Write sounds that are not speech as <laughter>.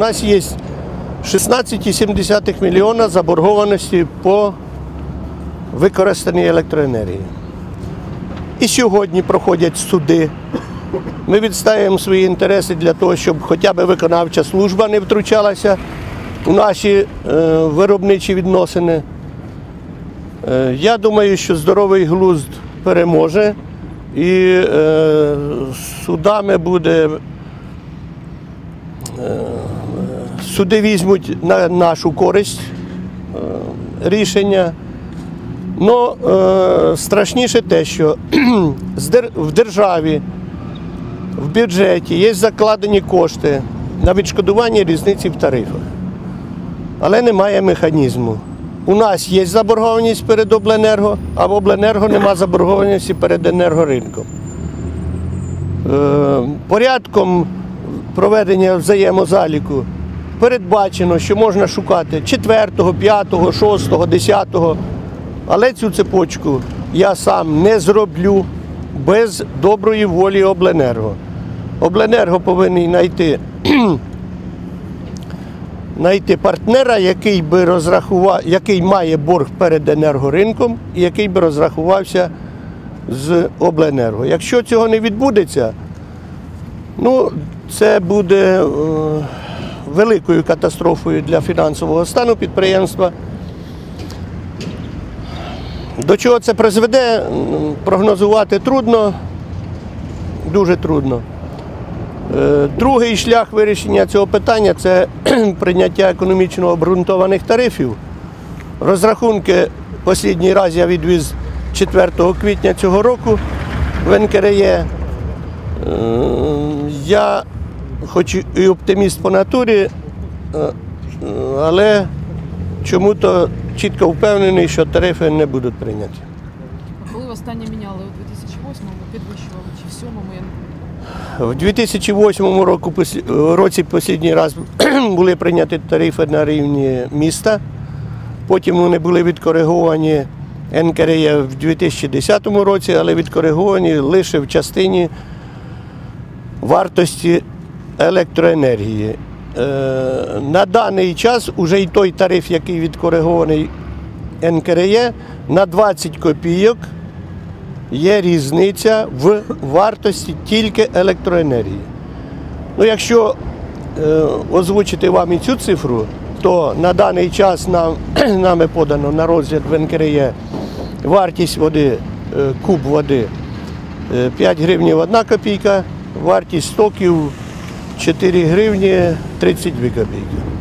нас є 16,7 мільйона заборгованості по використаній електроенергії. І сьогодні проходять суди. Ми відстаємо свої інтереси для того, щоб хоча б виконавча служба не втручалася у наші е, виробничі відносини. Е, я думаю, що здоровий глузд переможе і е, судами буде. Суди візьмуть на нашу користь е, рішення. Ну, страшніше те, що <clears throat> в державі, в бюджеті є закладені кошти на відшкодування різниці в тарифах, але немає механізму. У нас є заборгованість перед обленерго, а в обленерго нема заборгованості перед енергоринком. Е, порядком проведення взаємозаліку передбачено, що можна шукати 4, 5, 6, 10, але цю цепочку я сам не зроблю без доброї волі обленерго. Обленерго повинен знайти, <clears throat> знайти партнера, який би розрахував, який має борг перед енергоринком і який би розрахувався з обленерго. Якщо цього не відбудеться, ну, це буде е, великою катастрофою для фінансового стану підприємства. До чого це призведе, прогнозувати трудно, дуже трудно. Е, Другий шлях вирішення цього питання це <clears throat> прийняття економічно обґрунтованих тарифів. Розрахунки останній раз я відвіз 4 квітня цього року в НКРЄ. Е, Я, хоч і оптиміст по натурі, е, але чому-то чітко впевнений, що тарифи не будуть прийняті. А Коли востаннє міняли у 2008-му, підвищували чи в 7-му, я В 2008 року, році останній раз <clears throat> були прийняті тарифи на рівні міста. Потім вони були відкориговані НКРЄ в 2010 році, але відкориговані лише в частині вартості електроенергії. Е, На даний час уже й той тариф, який відкоригований НКРЄ, на 20 копійок є різниця в вартості тільки електроенергії. Ну, якщо е, озвучити вам і цю цифру, то на даний час нам, <clears throat> нами подано на розгляд в НКРЄ вартість води, е, куб води е, 5 гривнів 1 копійка, вартість стоків 4 гривні 32 копійки.